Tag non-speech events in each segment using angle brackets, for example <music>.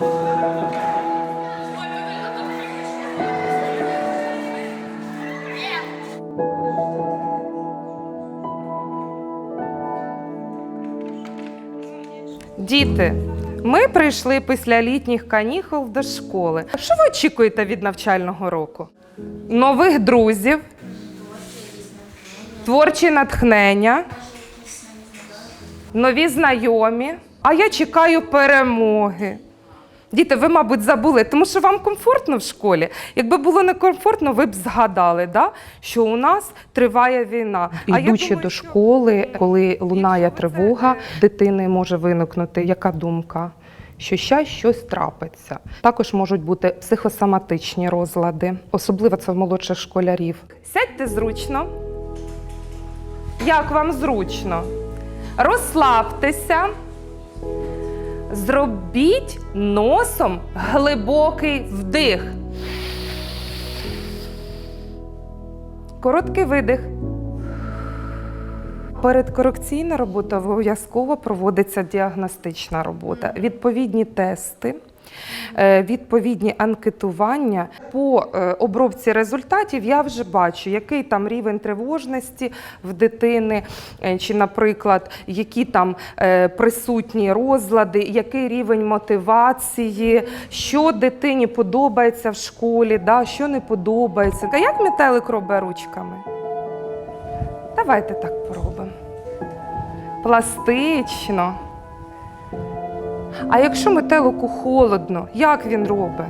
Діти, ми прийшли після літніх канікул до школи. Що ви очікуєте від навчального року? Нових друзів, творчі натхнення, нові знайомі. А я чекаю перемоги. Діти, ви, мабуть, забули, тому що вам комфортно в школі. Якби було некомфортно, ви б згадали, да? що у нас триває війна. Йдучи думаю, до що- школи, коли лунає тривога, дитини може виникнути яка думка? Що щас щось трапиться. Також можуть бути психосоматичні розлади, особливо це в молодших школярів. Сядьте зручно. Як вам зручно? Розслабтеся. Зробіть носом глибокий вдих. Короткий видих. Передкорекційна робота обов'язково проводиться діагностична робота. Відповідні тести, відповідні анкетування. По е, обробці результатів я вже бачу, який там рівень тривожності в дитини, е, чи, наприклад, які там е, присутні розлади, який рівень мотивації, що дитині подобається в школі, да, що не подобається. А як метелик робить ручками? Давайте так поробимо. Пластично. А якщо метелику холодно, як він робить?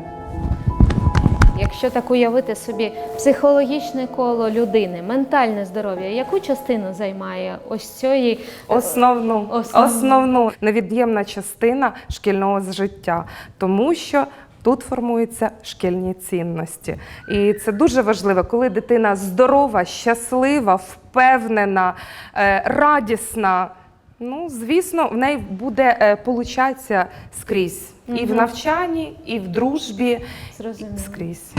Якщо так уявити собі психологічне коло людини, ментальне здоров'я, яку частину займає ось цієї Основну, Основну. основну невід'ємна частина шкільного життя, тому що тут формуються шкільні цінності. І це дуже важливо, коли дитина здорова, щаслива, впевнена, е, радісна. Ну, звісно, в неї буде е, получатися скрізь. І в навчанні, і в дружбі, зрозуміло. скрізь.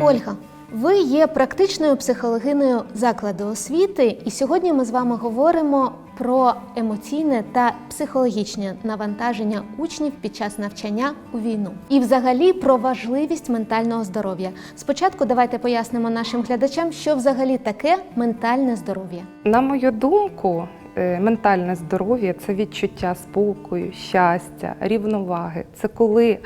Ольга, ви є практичною психологиною закладу освіти, і сьогодні ми з вами говоримо про емоційне та психологічне навантаження учнів під час навчання у війну, і взагалі про важливість ментального здоров'я. Спочатку давайте пояснимо нашим глядачам, що взагалі таке ментальне здоров'я. На мою думку, ментальне здоров'я це відчуття спокою, щастя, рівноваги. Це коли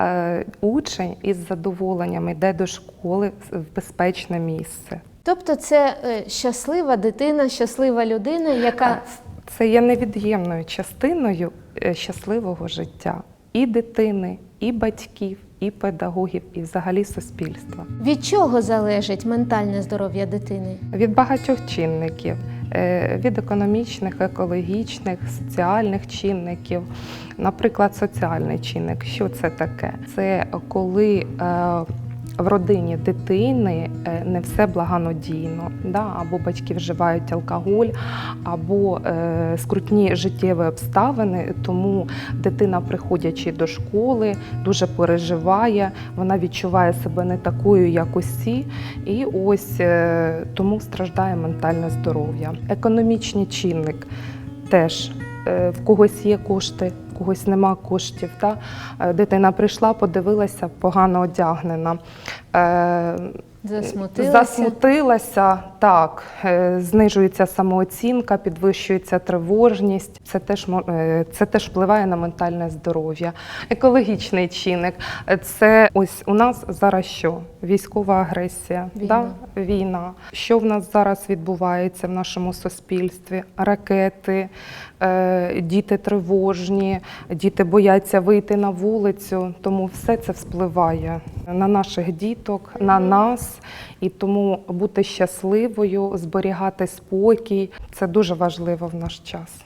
е, учень із задоволенням йде до школи в безпечне місце. Тобто, це е, щаслива дитина, щаслива людина, яка Це є невід'ємною частиною е, щасливого життя і дитини, і батьків, і педагогів, і взагалі суспільства. від чого залежить ментальне здоров'я дитини? Від багатьох чинників, е, від економічних, екологічних, соціальних чинників. Наприклад, соціальний чинник. Що це таке? Це коли е, в родині дитини е, не все благонадійно, да? або батьки вживають алкоголь, або е, скрутні життєві обставини, тому дитина, приходячи до школи, дуже переживає, вона відчуває себе не такою, як усі, і ось е, тому страждає ментальне здоров'я. Економічний чинник теж е, в когось є кошти, когось нема коштів. Та? Е, Дитина прийшла, подивилася, погано одягнена. Засмутилася? Засмутилася, так, е, знижується самооцінка, підвищується тривожність. Це теж, е, це теж впливає на ментальне здоров'я. Екологічний чинник е, це ось у нас зараз що? Військова агресія, Війна. Да? війна. Що в нас зараз відбувається в нашому суспільстві? Ракети, діти тривожні, діти бояться вийти на вулицю, тому все це впливає на наших діток, на нас. І тому бути щасливою, зберігати спокій це дуже важливо в наш час.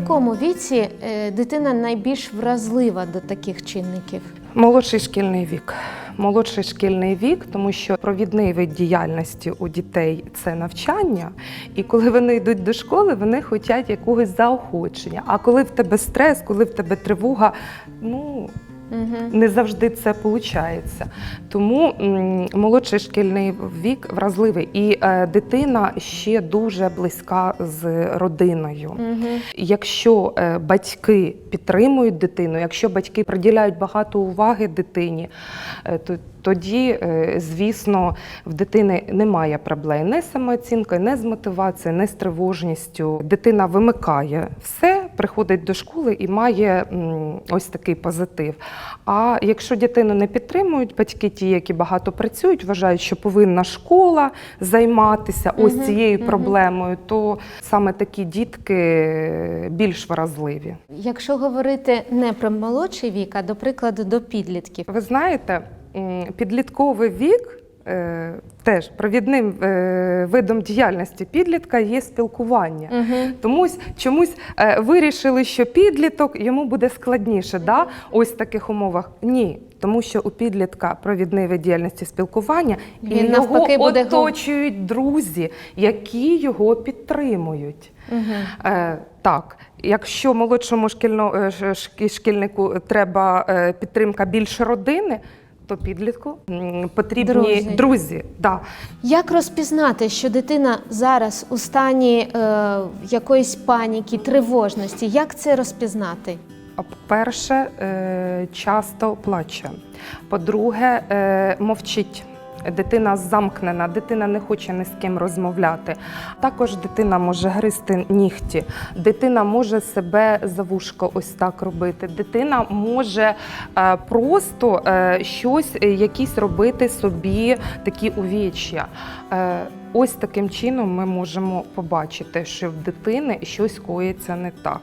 Якому віці е, дитина найбільш вразлива до таких чинників? Молодший шкільний вік. Молодший шкільний вік, тому що провідний вид діяльності у дітей це навчання. І коли вони йдуть до школи, вони хочуть якогось заохочення. А коли в тебе стрес, коли в тебе тривога, ну Угу. не завжди це виходить. Тому молодший шкільний вік вразливий, і е, дитина ще дуже близька з родиною. Угу. Якщо е, батьки підтримують дитину, якщо батьки приділяють багато уваги дитині, е, то тоді, е, звісно, в дитини немає проблем не з самооцінкою, не з мотивацією, не з тривожністю. Дитина вимикає все, приходить до школи і має ось такий позитив. А якщо дитину не підтримують, батьки, ті, які багато працюють, вважають, що повинна школа займатися ось Мгм, цією мгм. проблемою, то саме такі дітки більш вразливі. Якщо говорити не про молодший вік, а до прикладу до підлітків. Ви знаєте, підлітковий вік. Е, Теж провідним е, видом діяльності підлітка є спілкування. Угу. Томусь чомусь е, вирішили, що підліток йому буде складніше, да? ось в таких умовах. Ні, тому що у підлітка провідний вид діяльності спілкування і Він його буде оточують друзі, які його підтримують. Угу. Е, так, якщо молодшому шкільно, шкільнику треба підтримка більше родини, то підлітку потрібні Друзі. друзі. Да. Як розпізнати, що дитина зараз у стані е, якоїсь паніки, тривожності? Як це розпізнати? По-перше, е, часто плаче. По-друге, е, мовчить. Дитина замкнена, дитина не хоче ні з ким розмовляти. Також дитина може гризти нігті, дитина може себе за вушко ось так робити. Дитина може е, просто е, щось, е, якісь робити собі такі увіччя. Ось таким чином ми можемо побачити, що в дитини щось коїться не так.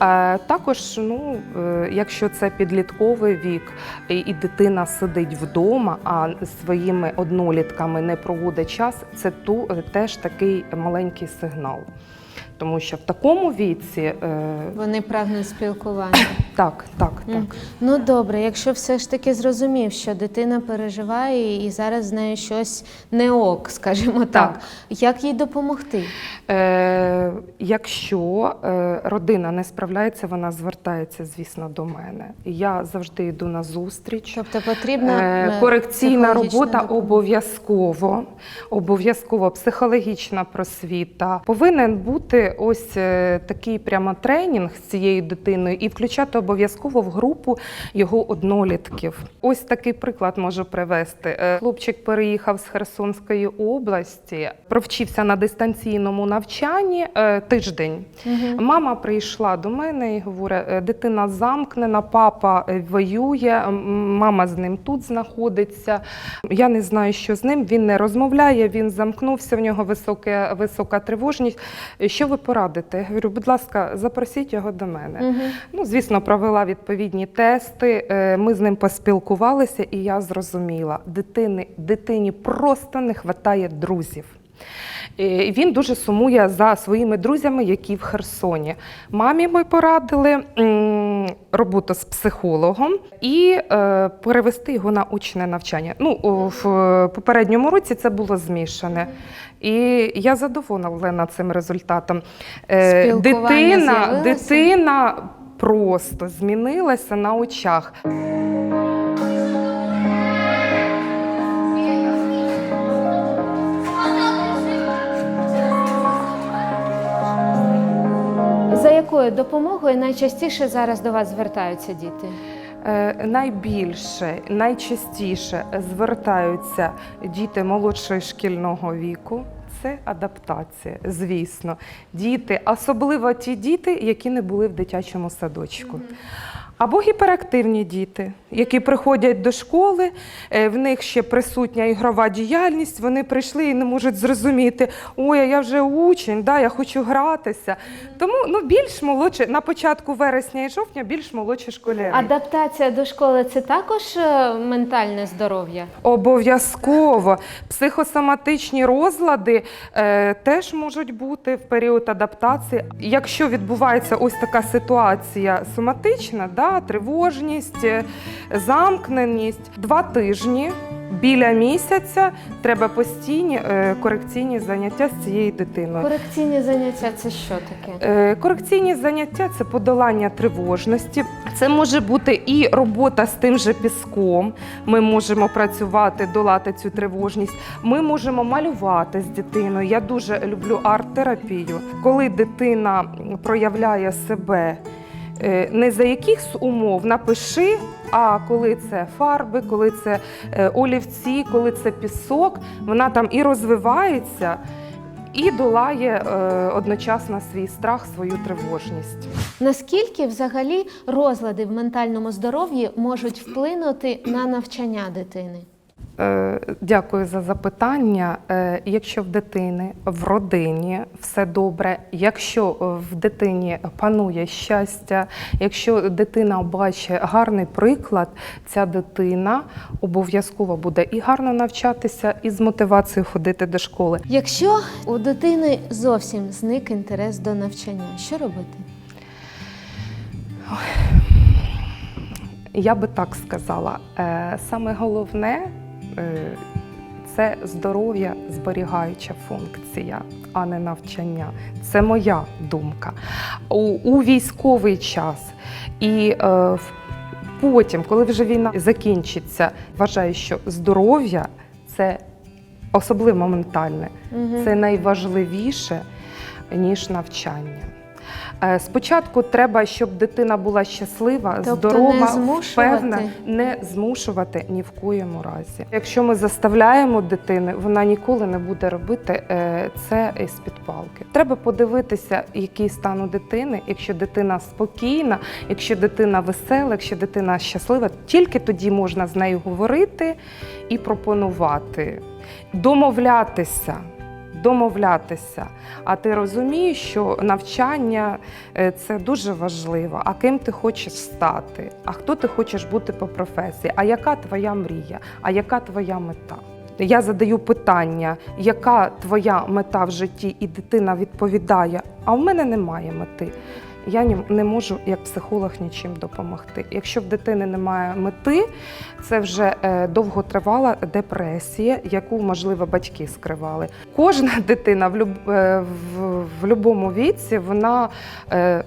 Е, Також, ну, е, якщо це підлітковий вік, і дитина сидить вдома, а своїми однолітками не проводить час, це е, теж такий маленький сигнал. Тому що в такому віці е, Вони прагнуть спілкування. <coughs> так, так, так. М. Ну добре, якщо все ж таки зрозумів, що дитина переживає і зараз з нею щось не ок, <laughs> скажімо так, Так. як їй допомогти? Е, якщо е, родина не справляється, вона звертається, звісно, до мене. Я завжди йду на зустріч. Тобто потрібна Е, е, Корекційна робота обов'язково, обов'язково психологічна просвіта. Повинен бути ось е, такий прямо тренінг з цією дитиною і включати обов'язково в групу його однолітків. Ось такий приклад можу привести. Е, Хлопчик переїхав з Херсонської області, провчився на дистанційному навчанні е, тиждень. Мгм. Мама прийшла до мене і говорить: «Е, дитина замкнена, папа воює, мама з ним тут знаходиться. Я не знаю, що з ним. Він не розмовляє, він замкнувся, в нього високе, висока тривожність. «Е, Що ви порадите? Я говорю, будь ласка, запросіть його до мене. Мгм. Ну, звісно, провела відповідні тести. е, Ми з ним поспілкувалися, і я зрозуміла, дитини, дитині просто не вистачає друзів. Е, Він дуже сумує за своїми друзями, які в Херсоні. Мамі ми порадили роботу з психологом і е, перевести його на очне навчання. Ну, в попередньому році це було змішане. І я задоволена цим результатом. Е, Дитина, дитина просто змінилася на очах. Якою допомогою найчастіше зараз до вас звертаються діти? Е, Найбільше, найчастіше звертаються діти молодшого шкільного віку. Це адаптація, звісно. Діти, особливо ті діти, які не були в дитячому садочку. Або гіперактивні діти, які приходять до школи, е, в них ще присутня ігрова діяльність, вони прийшли і не можуть зрозуміти, ой, я вже учень, да, я хочу гратися. Тому ну, більш молодші, на початку вересня і жовтня більш молодші школярі. Адаптація до школи це також е, ментальне здоров'я. Обов'язково психосоматичні розлади е, теж можуть бути в період адаптації. Якщо відбувається ось така ситуація соматична, да, да, тривожність, е, замкненість. Два тижні. Біля місяця треба постійні е, корекційні заняття з цією дитиною. Корекційні заняття це що таке? Е, Корекційні заняття це подолання тривожності. Це може бути і робота з тим же піском. Ми можемо працювати, долати цю тривожність. Ми можемо малювати з дитиною. Я дуже люблю арт-терапію. Коли дитина проявляє себе не за якихось умов напиши. А коли це фарби, коли це е, олівці, коли це пісок, вона там і розвивається, і долає е, одночасно свій страх, свою тривожність. Наскільки взагалі розлади в ментальному здоров'ї можуть вплинути на навчання дитини? Е, Дякую за запитання. Е, Якщо в дитини в родині все добре, якщо е, в дитині панує щастя, якщо дитина бачить гарний приклад, ця дитина обов'язково буде і гарно навчатися, і з мотивацією ходити до школи. Якщо у дитини зовсім зник інтерес до навчання, що робити? Я би так сказала, саме головне це здоров'я зберігаюча функція, а не навчання. Це моя думка. У, у військовий час і е, потім, коли вже війна закінчиться, вважаю, що здоров'я це особливо ментальне, Мгм. це найважливіше, ніж навчання. Е, Спочатку треба, щоб дитина була щаслива, Тобто здорова, не впевнена, не змушувати ні в коєму разі. Якщо ми заставляємо дитину, вона ніколи не буде робити е, це з під палки. Треба подивитися, який стан у дитини. Якщо дитина спокійна, якщо дитина весела, якщо дитина щаслива, тільки тоді можна з нею говорити і пропонувати, домовлятися. Домовлятися, а ти розумієш, що навчання е, це дуже важливо. А ким ти хочеш стати? А хто ти хочеш бути по професії? А яка твоя мрія? А яка твоя мета? Я задаю питання, яка твоя мета в житті, і дитина відповідає: а в мене немає мети. Я не можу як психолог нічим допомогти. Якщо в дитини немає мети, це вже е, довготривала депресія, яку, можливо, батьки скривали. Кожна дитина в, люб, е, в, в будь-якому віці вона е,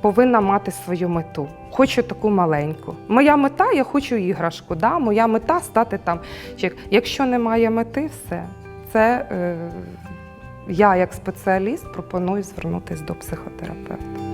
повинна мати свою мету. Хочу таку маленьку. Моя мета, я хочу іграшку. Да? Моя мета стати там. Якщо немає мети, все. Це е, я, як спеціаліст, пропоную звернутися до психотерапевта.